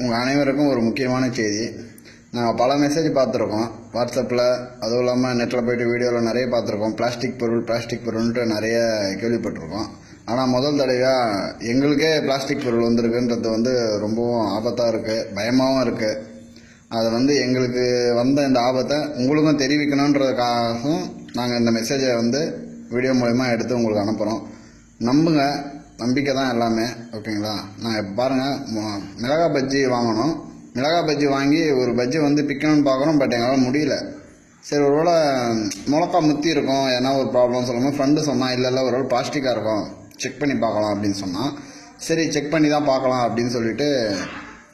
உங்கள் அனைவருக்கும் ஒரு முக்கியமான செய்தி. நாங்கள் பல மெசேஜ் பார்த்துருக்கோம். வாட்ஸ்அப்பில் அதுவும் இல்லாமல் நெட்டில் போய்ட்டு வீடியோவில் நிறைய பார்த்துருக்கோம். பிளாஸ்டிக் பொருள் பிளாஸ்டிக் பொருள்ன்ட்டு நிறைய கேள்விப்பட்டிருக்கோம். ஆனால் முதல் தடவையாக எங்களுக்கே பிளாஸ்டிக் பொருள் வந்திருக்குன்றது வந்து ரொம்பவும் ஆபத்தாக இருக்குது பயமாகவும் இருக்குது அதை வந்து எங்களுக்கு வந்த இந்த ஆபத்தை உங்களுக்கும் தெரிவிக்கணுன்றதுக்காகவும் நாங்கள் இந்த மெசேஜை வந்து வீடியோ மூலயமா எடுத்து உங்களுக்கு அனுப்புகிறோம் நம்புங்க. நம்பிக்கை தான் எல்லாமே ஓகேங்களா? நான் பாருங்கள் மிளகா பஜ்ஜி வாங்கணும். மிளகா பஜ்ஜி வாங்கி ஒரு பஜ்ஜி வந்து பிக்கணும்னு பார்க்குறோம் பட் எங்களால் முடியல. சரி ஒருவேளை மிளகா முத்தி இருக்கும் ஏன்னா ஒரு ப்ராப்ளம் சொல்லும்போது ஃப்ரெண்டு சொன்னான் இல்லை இல்லை ஒருவேளை பிளாஸ்டிக்காக இருக்கும் செக் பண்ணி பார்க்கலாம் அப்படின்னு சொன்னான் சரி செக் பண்ணி தான் பார்க்கலாம் அப்படின்னு சொல்லிட்டு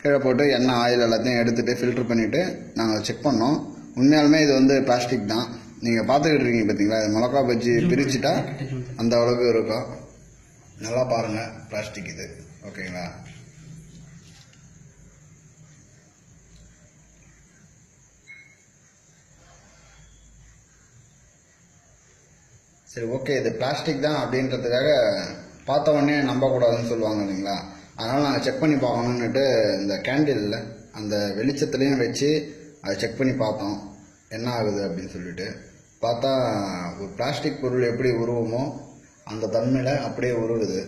கீழே போட்டு எண்ணெய் ஆயில் எல்லாத்தையும் எடுத்துகிட்டு ஃபில்டர் பண்ணிவிட்டு நாங்கள் செக் பண்ணோம். உண்மையாலுமே இது வந்து பிளாஸ்டிக் தான். நீங்கள் பார்த்துக்கிட்டு இருக்கீங்க பார்த்தீங்களா இது மிளகா பஜ்ஜி பிரிச்சுட்டா அந்த அளவுக்கு இருக்கும் நல்லா பாருங்கள் பிளாஸ்டிக் இது. ஓகேங்களா? சரி ஓகே இது பிளாஸ்டிக் தான் அப்படின்றதுக்காக பார்த்த உடனே நம்பக்கூடாதுன்னு சொல்லுவாங்க இல்லைங்களா? அதனால் நாங்கள் செக் பண்ணி பார்க்கணுன்னுட்டு இந்த கேண்டிலில் அந்த வெளிச்சத்துலேயும் வச்சு அதை செக் பண்ணி பார்த்தோம். என்ன ஆகுது அப்படின்னு சொல்லிட்டு. பார்த்தா ஒரு பிளாஸ்டிக் பொருள் எப்படி உருவமோ அந்த தன்மையில் அப்படியே உருவுது.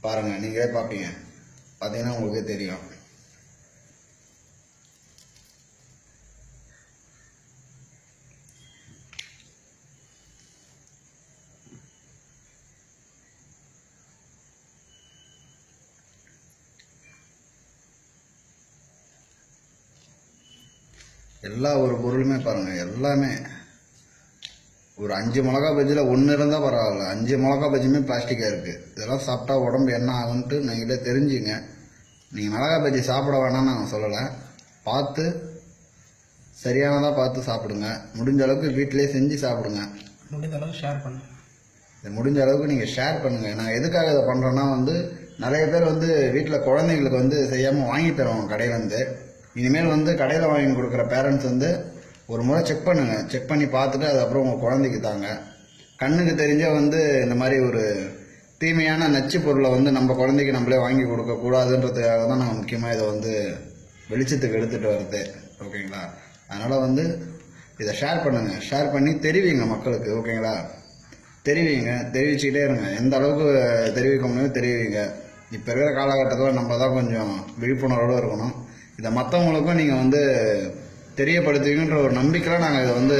பாருங்கள் நீங்களே பார்ப்பீங்க. பார்த்தீங்கன்னா உங்களுக்கே தெரியும். எல்லா ஒரு பொருளுமே பாருங்கள் எல்லாமே. ஒரு அஞ்சு மிளகா பஜ்ஜியில் ஒன்று இருந்தால் பரவாயில்ல. அஞ்சு மிளகா பஜ்ஜியுமே பிளாஸ்டிக்காக இருக்குது இதெல்லாம் சாப்பிட்டா உடம்பு என்ன ஆகுன்ட்டு நீங்களே தெரிஞ்சுங்க. நீங்கள் மிளகா பஜ்ஜி சாப்பிட வேணாம்னு நான் சொல்லலை. பார்த்து சரியானதாக பார்த்து சாப்பிடுங்க. முடிஞ்ச அளவுக்கு வீட்டிலேயே செஞ்சு சாப்பிடுங்க. முடிந்த அளவு ஷேர் பண்ணு. இது முடிஞ்ச அளவுக்கு நீங்கள் ஷேர் பண்ணுங்கள் நான் எதுக்காக இதை பண்ணுறேன்னா வந்து நிறைய பேர் வந்து வீட்டில் குழந்தைங்களுக்கு வந்து செய்யாமல் வாங்கி தருவாங்க கடையிலேருந்து. இனிமேல் வந்து கடையில் வாங்கி கொடுக்குற பேரண்ட்ஸ் வந்து ஒரு முறை செக் பண்ணுங்கள் செக் பண்ணி பார்த்துட்டு அதுக்கப்புறம் உங்கள் குழந்தைக்கு தாங்க. கண்ணுக்கு தெரிஞ்ச வந்து இந்த மாதிரி ஒரு தீமையான நச்சு பொருளை வந்து நம்ம குழந்தைக்கு நம்மளே வாங்கி கொடுக்கக்கூடாதுன்றதுக்காக தான் நான் முக்கியமாக இதை வந்து வெளிச்சத்துக்கு எடுத்துகிட்டு வருது ஓகேங்களா? அதனால் வந்து இதை ஷேர் பண்ணுங்கள் ஷேர் பண்ணி தெரிவிங்க மக்களுக்கு. ஓகேங்களா? தெரிவிங்க. தெரிவிச்சுக்கிட்டே இருங்க. எந்த அளவுக்கு தெரிவிக்க முடியுமோ தெரிவிங்க. இப்போ இருக்கிற காலகட்டத்தில் நம்ம தான் கொஞ்சம் விழிப்புணர்வோடு இருக்கணும். இதை மற்றவங்களுக்கும் நீங்கள் வந்து தெரியப்படுத்துவீங்கன்ற ஒரு நம்பிக்கையில் நாங்கள் இதை வந்து